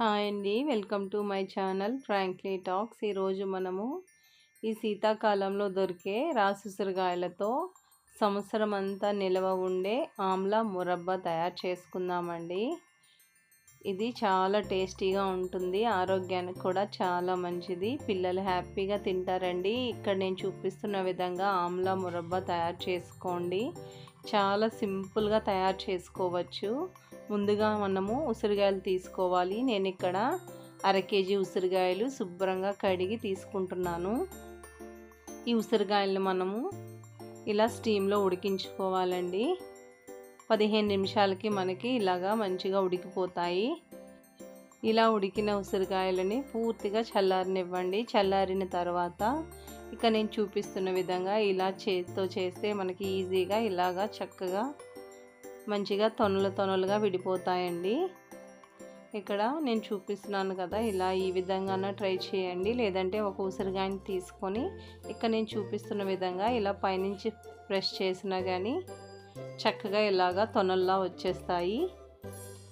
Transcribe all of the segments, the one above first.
Hi అండి. Welcome to my channel frankly talks. ఈరోజు మనము ఈ శీతాకాలంలో దొరికే రాసుసురగాయలతో సంవత్సరం అంతా నిల్వ ఉండే ఆమ్లా మురబ్బా తయారు చేసుకుందామండి. ఇది చాలా టేస్టీగా ఉంటుంది. ఆరోగ్యానికి కూడా చాలా మంచిది. పిల్లలు హ్యాపీగా తింటారండి. ఇక్కడ నేను చూపిస్తున్న విధంగా ఆమ్లా మురబ్బా తయారు చేసుకోండి. చాలా సింపుల్గా తయారు చేసుకోవచ్చు. ముందుగా మనము ఉసిరికాయలు తీసుకోవాలి. నేను ఇక్కడ అర కేజీ ఉసిరికాయలు శుభ్రంగా కడిగి తీసుకుంటున్నాను. ఈ ఉసిరికాయలను మనము ఇలా స్టీమ్లో ఉడికించుకోవాలండి. పదిహేను నిమిషాలకి మనకి ఇలాగా మంచిగా ఉడికిపోతాయి. ఇలా ఉడికిన ఉసిరికాయలని పూర్తిగా చల్లారనివ్వండి. చల్లారిన తర్వాత ఇక నేను చూపిస్తున్న విధంగా ఇలా చేతితో చేస్తే మనకి ఈజీగా ఇలాగా చక్కగా మంచిగా తొనలు తొనలుగా విడిపోతాయండి. ఇక్కడ నేను చూపిస్తున్నాను కదా ఇలా ఈ విధంగా ట్రై చేయండి. లేదంటే ఒక ఉసిరిగాయని తీసుకొని ఇక్కడ నేను చూపిస్తున్న విధంగా ఇలా పైనుంచి ప్రెస్ చేసినా కానీ చక్కగా ఇలాగా తొనల్లా వచ్చేస్తాయి.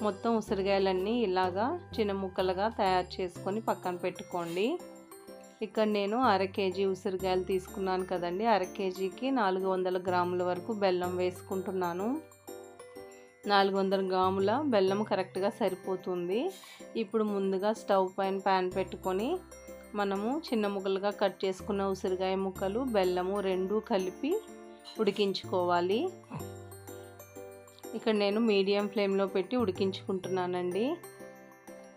మొత్తం ఉసిరికాయలన్నీ ఇలాగా చిన్న ముక్కలుగా తయారు చేసుకొని పక్కన పెట్టుకోండి. ఇక్కడ నేను అర కేజీ ఉసిరికాయలు తీసుకున్నాను కదండి. అర కేజీకి నాలుగు వందల గ్రాముల వరకు బెల్లం వేసుకుంటున్నాను. నాలుగు వందల గ్రాముల బెల్లం కరెక్ట్గా సరిపోతుంది. ఇప్పుడు ముందుగా స్టవ్ పైన ప్యాన్ పెట్టుకొని మనము చిన్న ముక్కలుగా కట్ చేసుకున్న ఉసిరికాయ ముక్కలు బెల్లము రెండు కలిపి ఉడికించుకోవాలి. ఇక్కడ నేను మీడియం ఫ్లేమ్లో పెట్టి ఉడికించుకుంటున్నానండి.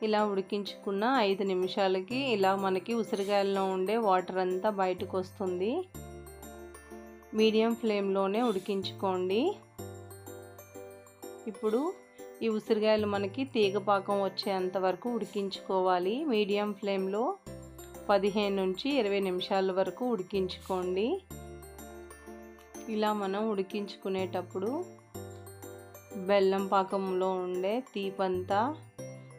ఇలా ఉడికించుకున్న ఐదు నిమిషాలకి ఇలా మనకి ఉసిరికాయల్లో ఉండే వాటర్ అంతా బయటకు వస్తుంది. మీడియం ఫ్లేమ్లోనే ఉడికించుకోండి. ఇప్పుడు ఈ ఉసిరికాయలు మనకి తీగపాకం వచ్చేంత వరకు ఉడికించుకోవాలి. మీడియం ఫ్లేమ్లో పదిహేను నుంచి ఇరవై నిమిషాల వరకు ఉడికించుకోండి. ఇలా మనం ఉడికించుకునేటప్పుడు బెల్లం పాకంలో ఉండే తీపంతా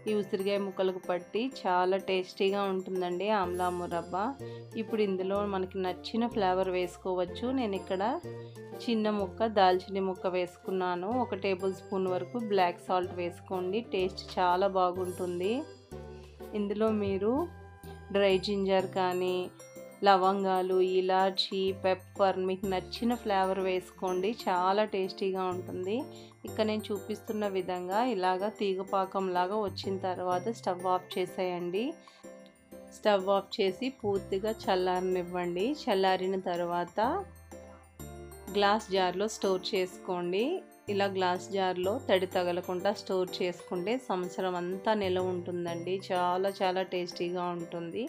ఈ ఉసిరికాయ ముక్కలకు పట్టి చాలా టేస్టీగా ఉంటుందండి ఆమ్లా మురబ్బా. ఇప్పుడు ఇందులో మనకి నచ్చిన ఫ్లేవర్ వేసుకోవచ్చు. నేను ఇక్కడ చిన్న ముక్క దాల్చిన ముక్క వేసుకున్నాను. ఒక టేబుల్ స్పూన్ వరకు బ్లాక్ సాల్ట్ వేసుకోండి. టేస్ట్ చాలా బాగుంటుంది. ఇందులో మీరు డ్రై జింజర్ కానీ లవంగాలు ఇలాచి పెప్పర్ మీకు నచ్చిన ఫ్లేవర్ వేసుకోండి. చాలా టేస్టీగా ఉంటుంది. ఇక్కడ నేను చూపిస్తున్న విధంగా ఇలాగ తీగపాకం లాగా వచ్చిన తర్వాత స్టవ్ ఆఫ్ చేసేయండి. స్టవ్ ఆఫ్ చేసి పూర్తిగా చల్లారనివ్వండి. చల్లారిన తర్వాత గ్లాస్ జార్లో స్టోర్ చేసుకోండి. ఇలా గ్లాస్ జార్లో తడి తగలకుండా స్టోర్ చేసుకుంటే సంవత్సరం అంతా నిలవ ఉంటుందండి. చాలా చాలా టేస్టీగా ఉంటుంది.